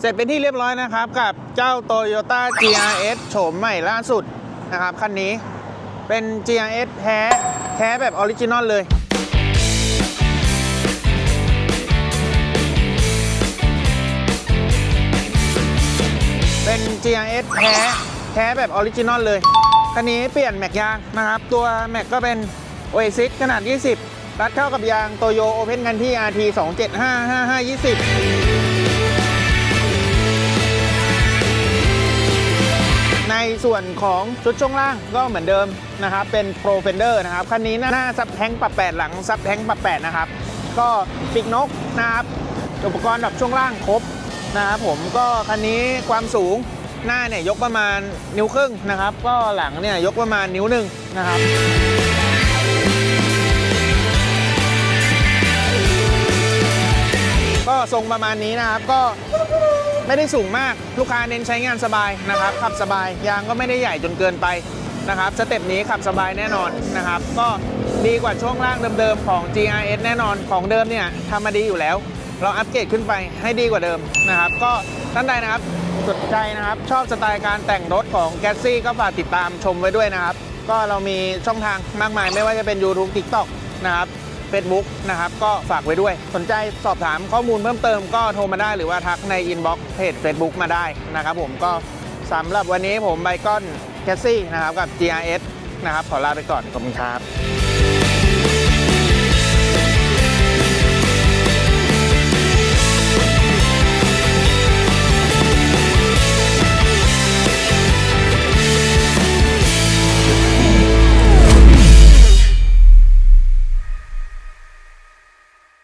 เสร็จเป็นที่เรียบร้อยนะครับ กับเจ้า Toyota GRS โฉมใหม่ล่าสุดนะครับคันนี้เป็น GRS แท้แท้แบบออริจินอลเลย เป็น GRS แท้แท้แบบออริจินอลเลยคันนี้เปลี่ยนแม็กยางนะครับ ตัวแม็กก็เป็น Oasis ขนาด 20 รัดเข้ากับยางโตโยโอเพนกันที่ RT 2755520 ส่วนของชุดช่วงล่างก็เหมือนเดิมนะครับ เป็น Pro Fender นะครับ คันนี้หน้าซับแทงปรับ8หลังซับแทงปรับ8นะครับ ก็ปีกนกนะครับ อุปกรณ์แบบช่วงล่างครบนะครับผมก็คันนี้ความสูงหน้าเนี่ยยกประมาณนิ้วครึ่งนะครับ ก็หลังเนี่ยยกประมาณนิ้วหนึ่งนะครับก็ทรงประมาณนี้นะครับก็ ไม่ได้สูงมากลูกค้าเน้นใช้งานสบายนะครับ ขับสบายยางก็ไม่ได้ใหญ่จนเกินไปนะครับสเต็ปนี้ขับสบายแน่นอนนะครับ ก็ดีกว่าช่วงล่างเดิมๆของ GRS แน่นอนของเดิมเนี่ยทำมาดีอยู่แล้ว เราอัปเกรดขึ้นไปให้ดีกว่าเดิมนะครับ ก็ท่านใดนะครับสนใจนะครับ ชอบสไตล์การแต่งรถของแก s ซี่ก็ฝากติดตามชมไว้ด้วยนะครับ ก็เรามีช่องทางมากมายไม่ว่าจะเป็น YouTube TikTok นะครับ Facebook นะครับ ก็ฝากไว้ด้วย สนใจสอบถามข้อมูลเพิ่มเติมก็โทรมาได้หรือว่าทักในอินบ็อกซ์เพจ Facebook มาได้นะครับผมก็สำหรับวันนี้ผมไบคอนแคสซี่นะครับกับ GRS นะครับขอลาไปก่อนขอบคุณครับ